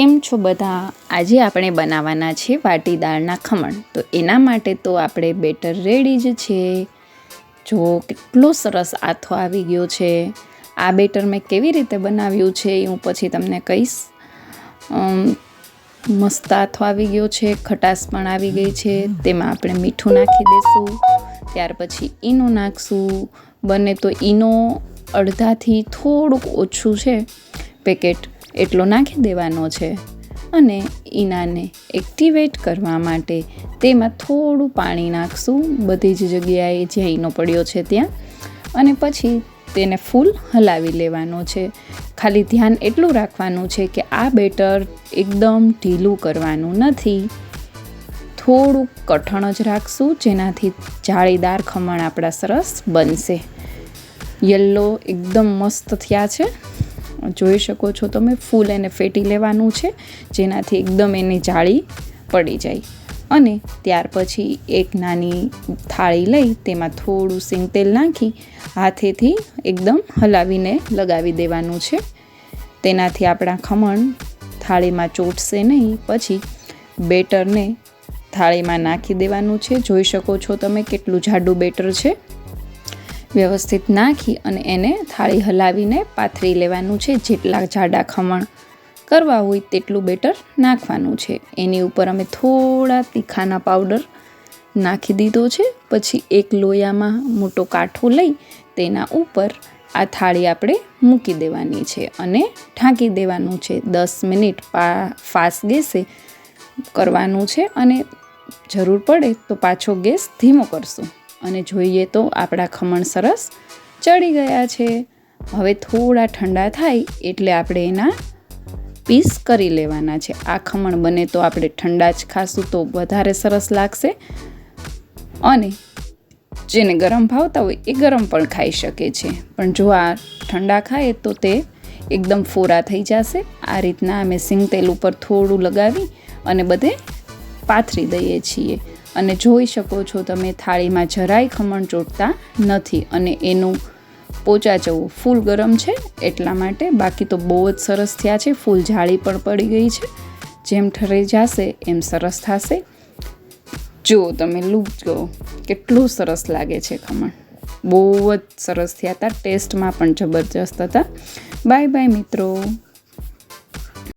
કેમ છો બધા? આજે આપણે બનાવવાના છે વાટી દાળના ખમણ. તો એના માટે તો આપણે બેટર રેડી જ છે. જો કેટલો સરસ આથો આવી ગયો છે. આ બેટર મેં કેવી રીતે બનાવ્યું છે એ હું પછી તમને કહીશ. મસ્ત આથો આવી ગયો છે, ખટાશ પણ આવી ગઈ છે. તેમાં આપણે મીઠું નાખી દઈશું ત્યાર પછી ઈનો નાખશું. બને તો ઈનો અડધાથી થોડુંક ઓછું છે. પેકેટ એટલો નાખી દેવાનો છે અને ઈનાને એક્ટિવેટ કરવા માટે તેમાં થોડું પાણી નાખશું. બધી જ જગ્યાએ જ્યાં ઈનો પડ્યો છે ત્યાં અને પછી તેને ફૂલ હલાવી લેવાનો છે. ખાલી ધ્યાન એટલું રાખવાનું છે કે આ બેટર એકદમ ઢીલું કરવાનું નથી. થોડુંક કઠણ જ રાખશું જેનાથી જાળીદાર ખમણ આપણા સરસ બનશે. યલો એકદમ મસ્ત થયા છે. જોઈ શકો છો તમે. ફૂલ એને ફેટી લેવાનું છે, જેનાથી એકદમ એની જાળી પડી જાય. અને ત્યાર પછી એક નાની થાળી લઈ તેમાં થોડું સિંગ તેલ નાખી હાથેથી એકદમ હલાવીને લગાવી દેવાનું છે. તેનાથી આપણા ખમણ થાળીમાં ચોટશે નહીં, પછી બેટરને થાળીમાં નાખી દેવાનું છે. જોઈ શકો છો તમે કેટલું જાડું બેટર છે. વ્યવસ્થિત નાખી અને એને થાળી હલાવીને પાથરી લેવાનું છે જેટલા જાડા ખમણ કરવા હોય તેટલું બેટર નાખવાનું છે. એની ઉપર અમે થોડા તીખાના પાવડર નાખી દીધો છે. પછી એક લોયામાં મોટો કાંઠો લઈ તેના ઉપર આ થાળી આપણે મૂકી દેવાની છે અને ઢાંકી દેવાનું છે. દસ મિનિટ પા ફાસ્ટ ગેસે કરવાનું છે અને જરૂર પડે તો પાછો ગેસ ધીમો કરશું. અને જોઈએ તો આપણા ખમણ સરસ ચડી ગયા છે. હવે થોડા ઠંડા થાય એટલે આપણે એના પીસ કરી લેવાના છે. આ ખમણ બને તો આપણે ઠંડા જ ખાશું તો વધારે સરસ લાગશે અને જેને ગરમ ભાવતા હોય એ ગરમ પણ ખાઈ શકે છે. પણ જો આ ઠંડા ખાય તો તે એકદમ ફોરા થઈ જશે. આ રીતના અમે સિંગ તેલ ઉપર થોડું લગાવી અને બધે પાથરી દઈએ છીએ. અને જોઈ શકો છો તમે થાળીમાં જરાય ખમણ ચોટતા નથી અને એનું પોચા જવું ફૂલ ગરમ છે એટલા માટે બાકી તો બહુ જ સરસ થયા છે. ફૂલ જાળી પણ પડી ગઈ છે. જેમ ઠરી જશે એમ સરસ થશે. જુઓ તમે લૂપજો કેટલું સરસ લાગે છે ખમણ. બહુ જ સરસ થયા હતા ટેસ્ટમાં પણ જબરજસ્ત હતા. બાય બાય મિત્રો.